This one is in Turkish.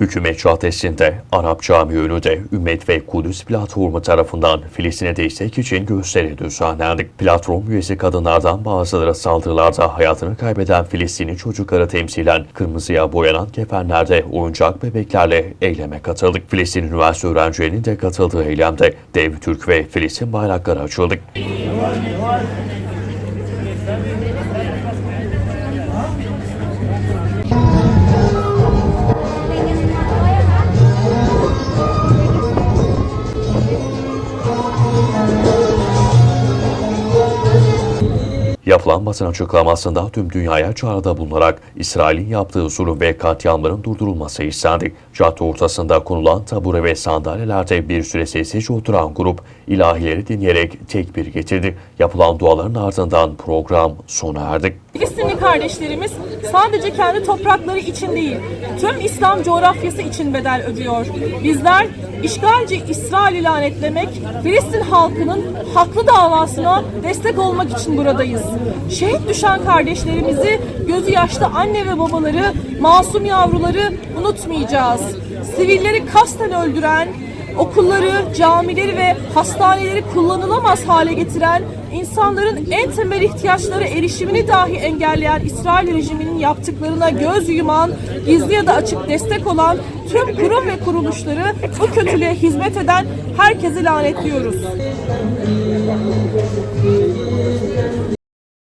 Hükümet adresinde Arap Cami önünde Ümmet ve Kudüs platformu tarafından Filistin'e destek için gösteri düzenlendi. Platform üyesi kadınlardan bazıları saldırılarda hayatını kaybeden Filistinli çocukları temsilen kırmızıya boyanan kefenlerde oyuncak bebeklerle eyleme katıldık. Filistin üniversite öğrencilerinin de katıldığı eylemde dev Türk ve Filistin bayrakları açıldı. Thank you. Yapılan basın açıklamasında tüm dünyaya çağrıda bulunarak İsrail'in yaptığı zulüm ve katliamların durdurulması istendi. Cadde ortasında konulan tabure ve sandalyelerde bir süre sessizce oturan grup ilahileri dinleyerek tekbir getirdi. Yapılan duaların ardından program sona erdi. Filistinli kardeşlerimiz sadece kendi toprakları için değil, tüm İslam coğrafyası için bedel ödüyor. Bizler işgalci İsrail'i lanetlemek, Filistin halkının haklı davasına destek olmak için buradayız. Şehit düşen kardeşlerimizi, gözü yaşlı anne ve babaları, masum yavruları unutmayacağız. Sivilleri kasten öldüren, okulları, camileri ve hastaneleri kullanılamaz hale getiren, insanların en temel ihtiyaçlara erişimini dahi engelleyen İsrail rejiminin yaptıklarına göz yuman, gizli ya da açık destek olan tüm kurum ve kuruluşları bu kötülüğe hizmet eden herkesi lanetliyoruz.